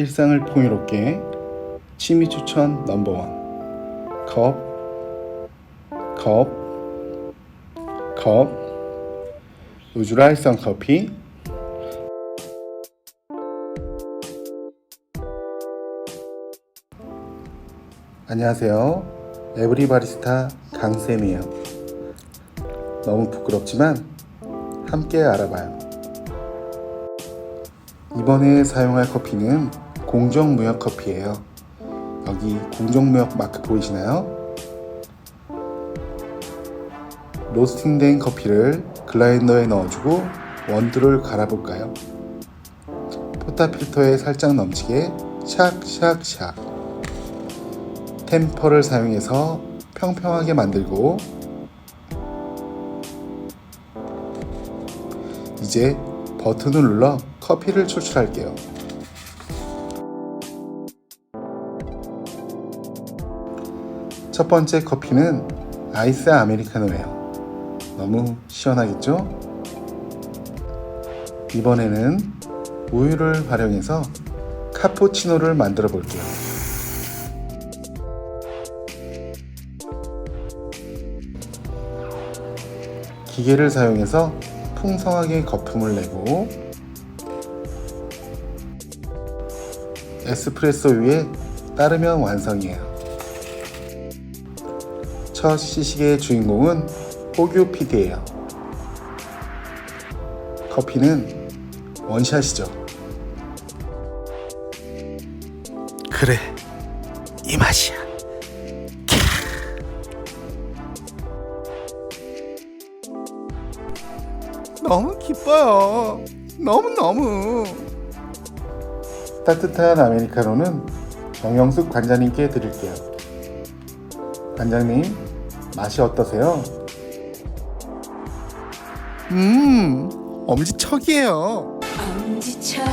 일상을 풍요롭게 취미 추천 넘버원. 컵, 컵, 컵. 우주라 일성 커피. 안녕하세요. 에브리 바리스타 강쌤이에요. 너무 부끄럽지만 함께 알아봐요. 이번에 사용할 커피는 공정무역 커피예요. 여기 공정무역 마크 보이시나요? 로스팅된 커피를 글라인더에 넣어주고 원두를 갈아볼까요? 포타 필터에 살짝 넘치게 샥샥샥 템퍼를 사용해서 평평하게 만들고 이제 버튼을 눌러 커피를 추출할게요. 첫 번째 커피는 아이스 아메리카노예요. 너무 시원하겠죠? 이번에는 우유를 활용해서 카푸치노를 만들어 볼게요. 기계를 사용해서 풍성하게 거품을 내고 에스프레소 위에 따르면 완성이에요. 첫 시식의 주인공은 호규 PD예요. 커피는 원샷이죠. 그래 이 맛이야 너무 기뻐요. 너무너무. 따뜻한 아메리카노는 정영숙 관장님께 드릴게요. 관장님, 맛이 어떠세요? 음 엄지척이에요 엄지척